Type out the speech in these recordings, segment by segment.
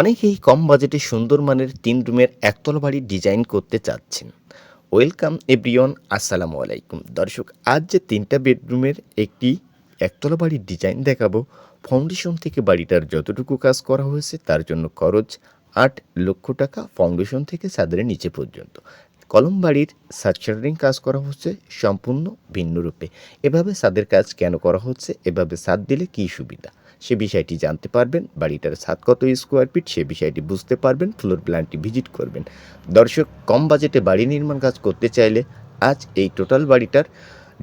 অনেকেই কম বাজেটে সুন্দর মানের তিন রুমের একতলা বাড়ি ডিজাইন করতে চাচ্ছেন। ওয়েলকাম এভরিওয়ান, আসসালামু আলাইকুম। দর্শক, আজ যে তিনটা বেডরুমের একটি একতলা বাড়ির ডিজাইন দেখাবো, ফাউন্ডেশন থেকে বাড়িটার যতটুকু কাজ করা হয়েছে তার জন্য খরচ আট লক্ষ টাকা ফাউন্ডেশন থেকে ছাদের নিচে পর্যন্ত। কলম বাড়ির সার্চারিং কাজ করা হচ্ছে সম্পূর্ণ ভিন্ন রূপে এভাবে ছাদের কাজ কেন করা হচ্ছে? এভাবে ছাদ দিলে কী সুবিধা? সে বিষয়টি জানতে পারবেন, বাড়িটার ছাদ কত স্কোয়ার ফিট সে বিষয়টি বুঝতে পারবেন ফ্লোর প্ল্যানটি ভিজিট করবেন। দর্শক, কম বাজেটে বাড়ি নির্মাণ কাজ করতে চাইলে আজ এই টোটাল বাড়িটার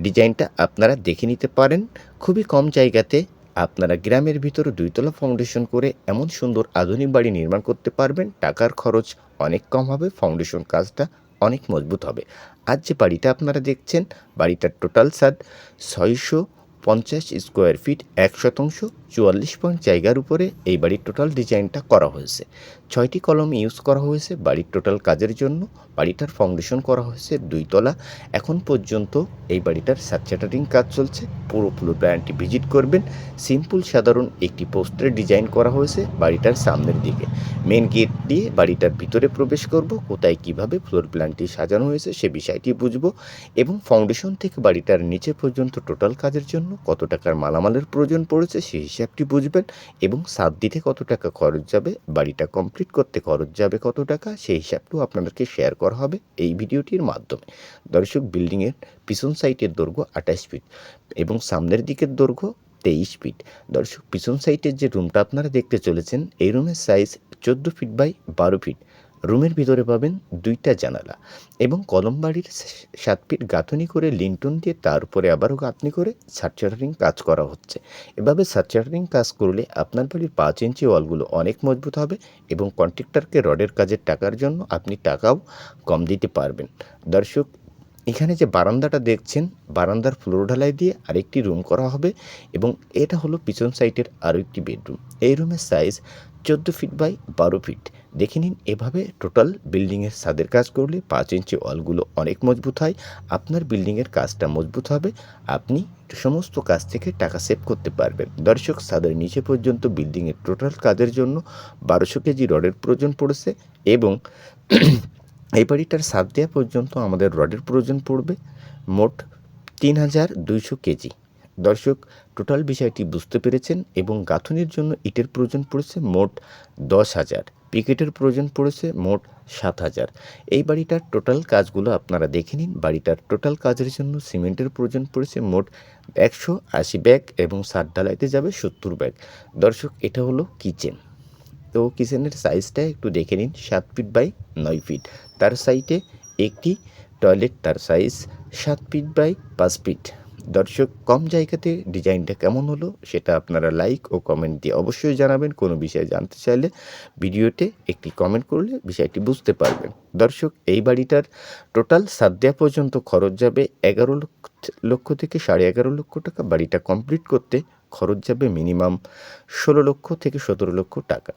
ডিজাইনটা আপনারা দেখে নিতে পারেন। খুবই কম জায়গাতে আপনারা গ্রামের ভিতরে দুইতলা ফাউন্ডেশন করে এমন সুন্দর আধুনিক বাড়ি নির্মাণ করতে পারবেন। টাকার খরচ অনেক কম হবে ফাউন্ডেশন কাজটা অনেক মজবুত হবে। আজ যে বাড়িটা আপনারা দেখছেন, বাড়িটার টোটাল সাদ ছয়শো পঞ্চাশ স্কোয়ার ফিট এক শতাংশ চুয়াল্লিশ পয়েন্ট জায়গার উপরে এই বাড়ির টোটাল ডিজাইনটা করা হয়েছে। ছয়টি কলম ইউজ করা হয়েছে বাড়ির টোটাল কাজের জন্য। বাড়িটার ফাউন্ডেশন করা হয়েছে দুই তলা। এখন পর্যন্ত এই বাড়িটার সাচ্চাটারিং কাজ চলছে। পুরো ফ্লোর প্ল্যানটি ভিজিট করবেন। সিম্পল সাধারণ একটি পোস্টার ডিজাইন করা হয়েছে বাড়িটার সামনের দিকে। মেন গেট দিয়ে বাড়িটার ভিতরে প্রবেশ করব, কোথায় কীভাবে ফ্লোর প্ল্যানটি সাজানো হয়েছে সে বিষয়টি বুঝব এবং ফাউন্ডেশন থেকে বাড়িটার নিচে পর্যন্ত টোটাল কাজের জন্য কত টাকার মালামালের প্রয়োজন পড়েছে সেই হিসাবটি বুঝবেন এবং সাত দিতে কত টাকা খরচ যাবে, বাড়িটা কমপ্লিট করতে খরচ যাবে কত টাকা, সেই হিসাবটিও আপনাদেরকে শেয়ার করা হবে এই ভিডিওটির মাধ্যমে। দর্শক বিল্ডিংয়ের পিছন সাইটের দৈর্ঘ্য আঠাশ ফিট এবং সামনের দিকের দৈর্ঘ্য তেইশ ফিট দর্শক, পিছন সাইটের যে রুমটা আপনারা দেখতে চলেছেন, এই রুমের সাইজ চোদ্দ ফিট বাই বারো ফিট রুমের ভিতরে পাবেন দুইটা জানালা এবং কলম বাড়ির সাত ফিট গাঁথনি করে লিন্টন দিয়ে তার উপরে আবারও গাঁথনি করে সার্চারিং কাজ করা হচ্ছে। এভাবে সার্চারিং কাজ করলে আপনার বাড়ির পাঁচ ইঞ্চি ওয়ালগুলো অনেক মজবুত হবে এবং কন্ট্রাক্টরকে রডের কাজের টাকার জন্য আপনি টাকাও কম দিতে পারবেন। দর্শক, এখানে যে বারান্দাটা দেখছেন, বারান্দার ফ্লোর ঢালাই দিয়ে আরেকটি রুম করা হবে এবং এটা হলো পিছন সাইডের আরও একটি বেডরুম। এই রুমের সাইজ চোদ্দ ফিট বাই বারো ফিট। দেখে নিন, এভাবে টোটাল বিল্ডিংয়ের ছাদের কাজ করলে পাঁচ ইঞ্চি ওয়ালগুলো অনেক মজবুত হয়। আপনার বিল্ডিংয়ের কাজটা মজবুত হবে। আপনি সমস্ত কাজ থেকে টাকা সেভ করতে পারবেন। দর্শক, ছাদের নিচে পর্যন্ত বিল্ডিংয়ের টোটাল কাজের জন্য বারোশো কেজি রডের প্রয়োজন পড়েছে এবং এই বাড়িটার সাত দেওয়া পর্যন্ত আমাদের রডের প্রয়োজন পড়বে মোট তিন হাজার দুইশো কেজি। দর্শক, টোটাল বিষয়টি বুঝতে পেরেছেন এবং গাঁথনির জন্য ইটের প্রয়োজন পড়েছে মোট দশ হাজার। পিকেটের প্রয়োজন পড়েছে মোট সাত হাজার। এই বাড়িটার টোটাল কাজগুলো আপনারা দেখে নিন। বাড়িটার টোটাল কাজের জন্য সিমেন্টের প্রয়োজন পড়েছে মোট একশো আশি ব্যাগ এবং সাত ডালাইতে যাবে সত্তর ব্যাগ। দর্শক, এটা হলো কিচেন। তো কিচেনের সাইজটা একটু দেখে নিন। সাত ফিট বাই নয় ফিট। তার সাইডে একটি টয়লেট, তার সাইজ সাত ফিট বাই পাঁচ ফিট। দর্শক, কম জায়গাতে ডিজাইনটা কেমন হলো সেটা আপনারা লাইক ও কমেন্ট দিয়ে অবশ্যই জানাবেন। কোনো বিষয়ে জানতে চাইলে ভিডিওতে একটি কমেন্ট করলে বিষয়টি বুঝতে পারবেন। দর্শক, এই বাড়িটার টোটাল সাত দেওয়া পর্যন্ত খরচ যাবে এগারো লক্ষ লক্ষ থেকে সাড়ে এগারো লক্ষ টাকা। বাড়িটা কমপ্লিট করতে খরচ যাবে মিনিমাম ষোলো লক্ষ থেকে সতেরো লক্ষ টাকা।